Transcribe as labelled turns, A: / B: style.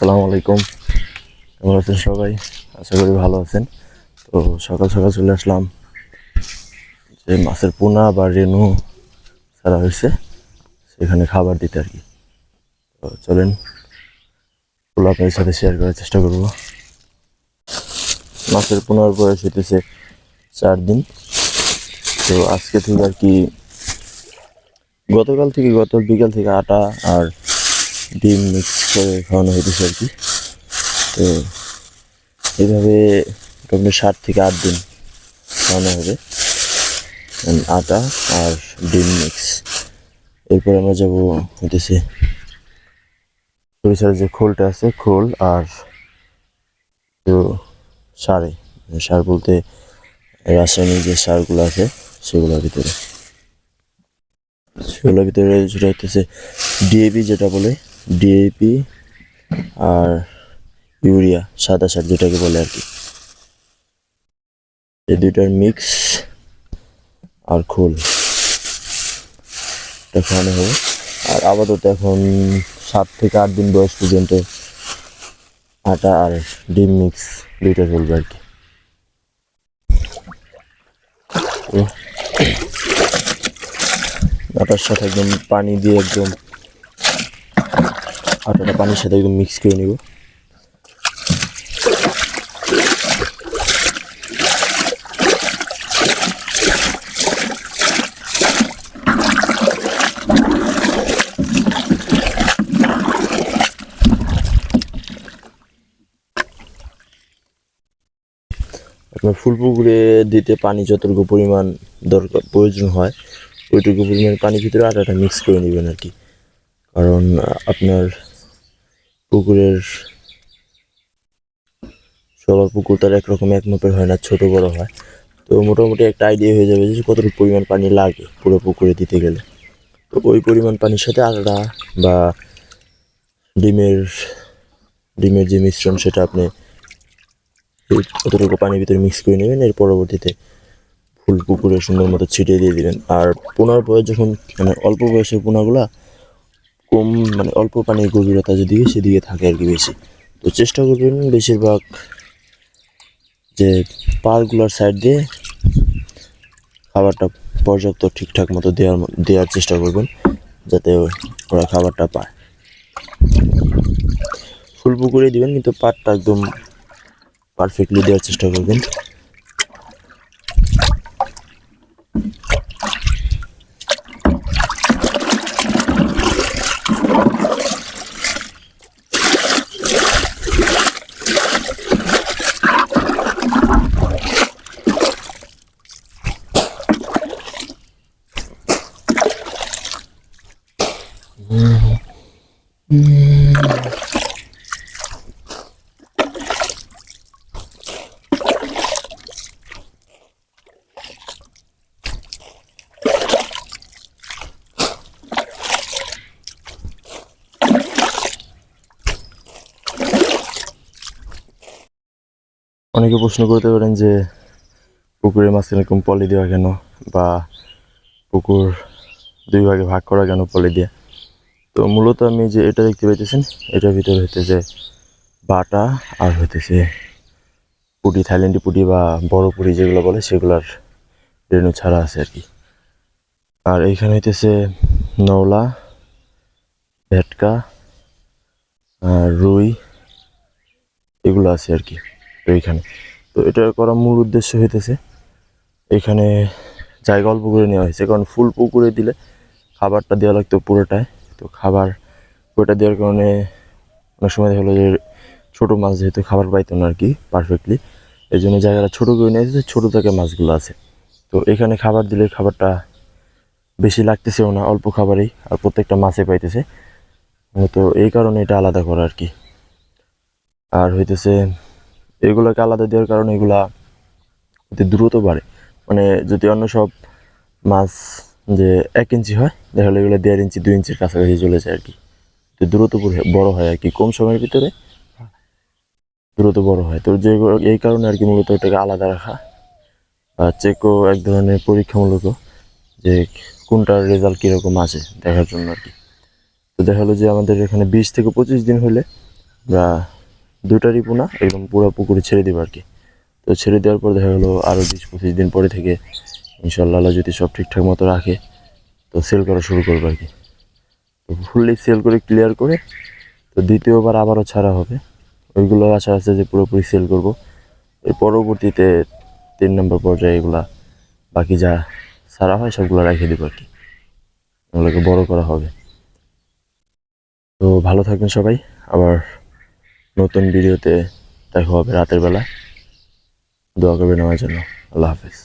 A: আসসালামু আলাইকুম। কেমন আছেন সবাই? আশা করি ভালো আছেন। তো সকাল সকাল চলে আসলাম যে মাছের পোনা বা রেনু ছাড়া হয়েছে, সেখানে খাবার দিতে আর কি। তো চলেন ওগুলো আপনাদের সাথে শেয়ার করার চেষ্টা করব। মাছের পোনার বয়স হইতেছে চার দিন। তো আজকে থেকে আর কি গতকাল থেকে গত বিকাল থেকে আটা আর ডিম মিক্স করে খাওয়ানো হইতেছে আর কি। তো এইভাবে মোটামুটি ষাট থেকে আট দিন খাওয়ানো হবে। আটা আর ডিম মিক্স এরপর আমরা যাব হইতেছে সরিষার যে খোলটা আছে, খোল আর তো সারে। মানে সার বলতে রাসায়নিক যে সারগুলো আছে, সেগুলোর ভিতরে। সেগুলোর ভিতরে যেটা হইতেছে ডিএপি যেটা বলে ডিএপি আর ইউরিয়া, সাদা সার যেটাকে বলে আর কি। এই দুইটার মিক্স আর খোল। এটা খাওয়ানো হবে। আর আপাতত এখন সাত থেকে আট দিন বয়স পর্যন্ত আটা আর ডিম মিক্স দুইটা চলবে আর কি। আটার সাথে একদম পানি দিয়ে একদম আটাটা পানির সাথে একদম মিক্স করে নিব। আপনার ফুল পুকুরে দিতে পানি যতটুকু পরিমাণ দরকার, প্রয়োজন হয় ওইটুকু পরিমাণ পানির ভিতরে আটাটা মিক্স করে নেবেন আর কি। কারণ আপনার পুকুরের সবার পুকুর তার একরকম এক মাপের হয় না, ছোট বড় হয়। তো মোটামুটি একটা আইডিয়া হয়ে যাবে যে কতটুকু পরিমাণ পানি লাগে পুরো পুকুরে দিতে গেলে। তো ওই পরিমাণ পানির সাথে আটা বা ডিমের ডিমের যে মিশ্রণ সেটা আপনি কতটুকু পানির ভিতরে মিক্স করে নেবেন, এর পরবর্তীতে ফুল পুকুরে সুন্দর মতো ছিটিয়ে দিয়ে দিবেন আর পোনার বয়স যখন মানে অল্প বয়সের পোনাগুলা কম মানে অল্প পানির গভীরতা যেদিকে সেদিকে থাকে আর কি বেশি। তো চেষ্টা করবেন বেশিরভাগ যে পারগুলার সাইড দিয়ে খাবারটা পর্যাপ্ত ঠিকঠাক মতো দেওয়ার দেওয়ার চেষ্টা করবেন, যাতে ওরা খাবারটা পায়। ফুল পুকুরে দিবেন, কিন্তু পাটটা একদম পারফেক্টলি দেওয়ার চেষ্টা করবেন। অনেকে প্রশ্ন করতে পারেন যে পুকুরের মাঝখানে এরকম পলি দেওয়া কেন বা পুকুর দুই ভাগে ভাগ করা কেন পলি দিয়ে তো মূলত আমি যে এটা দেখতে পাইতেছেন, এটার ভিতরে হইতেছে বাটা আর হইতেছে পুটি, থাইল্যান্ডি পুটি বা বড় পুটি যেগুলো বলে সেগুলার রেণু ছাড়া আছে আর কি। আর এইখানে হইতেছে নওলা ভেটকা, আর রুই, এগুলো আছে আর কি তো এইখানে। তো এটা করার মূল উদ্দেশ্য হইতেছে এখানে জায়গা অল্প করে নেওয়া হয়েছে, কারণ ফুল পুকুরে দিলে খাবারটা দেওয়া লাগতো পুরোটায় তো খাবার পুরোটা দেওয়ার কারণে অনেক সময় দেখা যে ছোটো মাছ যেহেতু খাবার পাইতো না আর কি পারফেক্টলি এই জন্য জায়গাটা ছোটো করে নিয়ে এসেছে, ছোটো থেকে মাছগুলো আছে। তো এখানে খাবার দিলে খাবারটা বেশি লাগতেছেও না, অল্প খাবারেই, আর প্রত্যেকটা মাছে পাইতেছে। তো এই কারণে এটা আলাদা করা আর কি আর হইতেছে এগুলোকে আলাদা দেওয়ার কারণে এগুলা অতি দ্রুত বাড়ে। মানে যদি অন্য সব মাছ যে এক ইঞ্চি হয়, দেখা গেলো এগুলো দেড় ইঞ্চি, দুই ইঞ্চির কাছাকাছি চলে যায় আর কি। তো দ্রুত বড়- হয় আর কি, কম সময়ের ভিতরে দ্রুত বড় হয়। তো যে এই কারণে আর কি মূলত এটাকে আলাদা রাখা। চেকও এক ধরনের পরীক্ষামূলক যে কোনটার রেজাল্ট কীরকম আছে দেখার জন্য আর কি। তো দেখা গেলো যে আমাদের এখানে বিশ থেকে পঁচিশ দিন হলে আমরা দুটারই পোনা একদম পুরো পুকুরে ছেড়ে দেবো আর কি। তো ছেড়ে দেওয়ার পর দেখা গেলো আরও বিশ পঁচিশ দিন পরে থেকে ইনশাল্লাহ যদি সব ঠিকঠাক মতো রাখে, তো সেল করা শুরু করব আর কি। তো ফুললি সেল করে ক্লিয়ার করে, তো দ্বিতীয়বার আবারও ছাড়া হবে। ওইগুলো আশা আছে যে পুরোপুরি সেল করব। এর পরবর্তীতে তিন নম্বর পর্যায়ে এগুলা বাকি যা ছাড়া হয় সবগুলো রেখে দেবো আর কি। ওগুলোকে বড় করা হবে। তো ভালো থাকবেন সবাই। আবার নতুন ভিডিওতে দেখা হবে রাতের বেলা। দোয়া করবেন আমার জন্য। আল্লাহ হাফেজ।